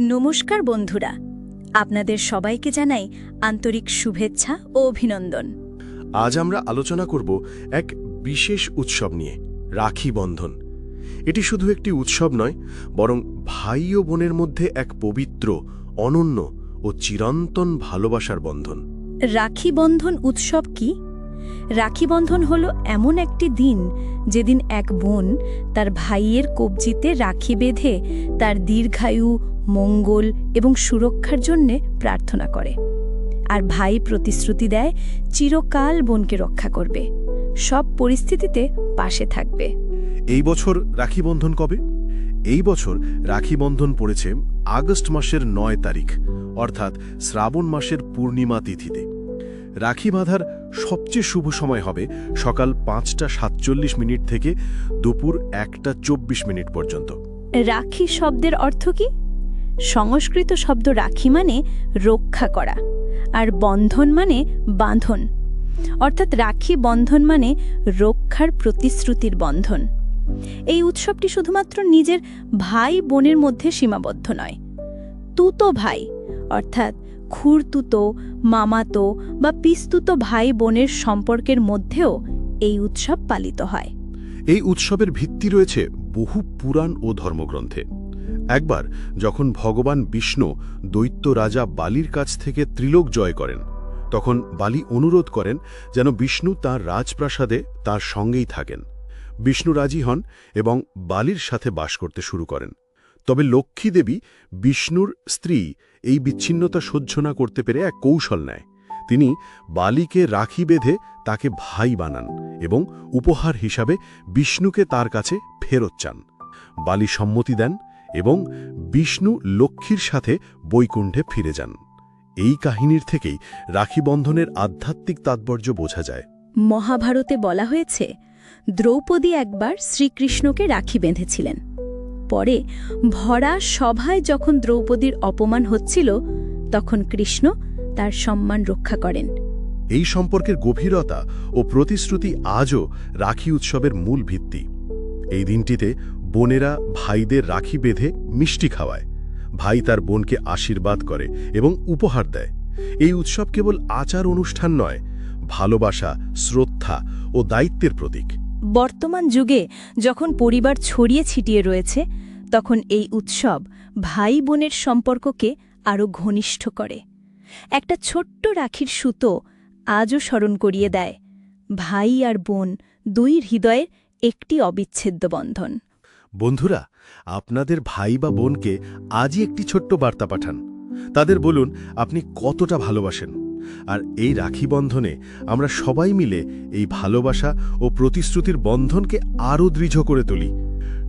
নমস্কার বন্ধুরা আপনাদের সবাইকে জানাই আন্তরিক শুভেচ্ছা ও অভিনন্দন। আজ আমরা আলোচনা করব এক বিশেষ উৎসব নিয়ে রাখি বন্ধন। এটি শুধু একটি উৎসব নয় বরং ভাই ও বোনের মধ্যে এক পবিত্র অনন্য ও চিরন্তন ভালোবাসার বন্ধন। রাখি বন্ধন উৎসব কি? রাখি বন্ধন হল এমন একটি দিন যেদিন এক বোন তার ভাইয়ের কবজিতে রাখি বেঁধে তার দীর্ঘায়ু, মঙ্গল এবং সুরক্ষার জন্যে প্রার্থনা করে। আর ভাই প্রতিশ্রুতি দেয়, চিরকাল বোনকে রক্ষা করবে। সব পরিস্থিতিতে পাশে থাকবে। এই বছর রাখি বন্ধন কবে? এই বছর রাখি বন্ধন পড়েছে আগস্ট মাসের নয় তারিখ, অর্থাৎ শ্রাবণ মাসের পূর্ণিমা তিথিতে। রাখি বাঁধার সবচেয়ে শুভ সময় হবে সকাল পাঁচটা সাতচল্লিশ মিনিট থেকে দুপুর একটা চব্বিশ মিনিট পর্যন্ত। রাখি শব্দের অর্থ কি? সংস্কৃত শব্দ রাখি মানে রক্ষা করা, আর বন্ধন মানে বাঁধন। অর্থাৎ রাখি বন্ধন মানে রক্ষার প্রতিশ্রুতির বন্ধন। এই উৎসবটি শুধুমাত্র নিজের ভাই বোনের মধ্যে সীমাবদ্ধ নয় তুতো ভাই অর্থাৎ খুরতুতো, মামাতো বা পিস্তুতো ভাই বোনের সম্পর্কের মধ্যেও এই উৎসব পালিত হয়। এই উৎসবের ভিত্তি রয়েছে বহু পুরাণ ও ধর্মগ্রন্থে। একবার যখন ভগবান বিষ্ণু দৈত্য রাজা বালির কাছ থেকে ত্রিলোক জয় করেন, তখন বালি অনুরোধ করেন যেন বিষ্ণু তার রাজপ্রাসাদে তার সঙ্গেই থাকেন। বিষ্ণু রাজি হন এবং বালির সাথে বাস করতে শুরু করেন। তবে লক্ষ্মী দেবী বিষ্ণুর স্ত্রী এই বিচ্ছিন্নতা সহ্য না করতে পেরে এক কৌশল নেয়। তিনি বালিকে রাখি বেঁধে তাকে ভাই বানান এবং উপহার হিসাবে বিষ্ণুকে তার কাছে ফেরত চান। বালি সম্মতি দেন এবং বিষ্ণু লক্ষ্মীর সাথে বৈকুণ্ঠে ফিরে যান। এই কাহিনীর থেকেই রাখি বন্ধনের আধ্যাত্মিক তাৎপর্য বোঝা যায়। মহাভারতে বলা হয়েছে, দ্রৌপদী একবার শ্রীকৃষ্ণকে রাখি বেঁধেছিলেন। পরে ভরা সভায় যখন দ্রৌপদীর অপমান হচ্ছিল, তখন কৃষ্ণ তার সম্মান রক্ষা করেন। এই সম্পর্কের গভীরতা ও প্রতিশ্রুতি আজও রাখি উৎসবের মূল ভিত্তি। এই দিনটিতে বোনেরা ভাইদের রাখি বেঁধে মিষ্টি খাওয়ায়। ভাই তার বোনকে আশীর্বাদ করে এবং উপহার দেয়। এই উৎসব কেবল আচার অনুষ্ঠান নয়, ভালোবাসা, শ্রদ্ধা ও দায়িত্বের প্রতীক। বর্তমান যুগে যখন পরিবার ছড়িয়ে ছিটিয়ে রয়েছে, তখন এই উৎসব ভাই বোনের সম্পর্ককে আরও ঘনিষ্ঠ করে। একটা ছোট্ট রাখির সুতো আজও স্মরণ করিয়ে দেয়, ভাই আর বোন দুই হৃদয়ের একটি অবিচ্ছেদ্য বন্ধন। বন্ধুরা, আপনাদের ভাই বা বোনকে আজই একটি ছোট্ট বার্তা পাঠান। তাদের বলুন, আপনি কতটা ভালোবাসেন। আর এই রাখি বন্ধনে আমরা সবাই মিলে এই ভালোবাসা ও প্রতিশ্রুতির বন্ধনকে আরও দৃঢ় করে তুলি।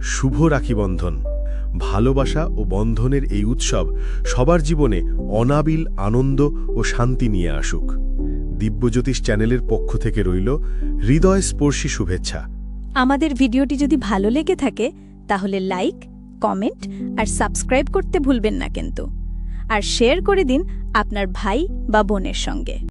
শুভ রাখি বন্ধন। ভালোবাসা ও বন্ধনের এই উৎসব সবার জীবনে অনাবিল আনন্দ ও শান্তি নিয়ে আসুক। দিব্যজ্যোতিষ চ্যানেলের পক্ষ থেকে রইল হৃদয় স্পর্শী শুভেচ্ছা। আমাদের ভিডিওটি যদি ভালো লেগে থাকে, তাহলে লাইক, কমেন্ট আর সাবস্ক্রাইব করতে ভুলবেন না কিন্তু। আর শেয়ার করে দিন আপনার ভাই বা বোনের সঙ্গে।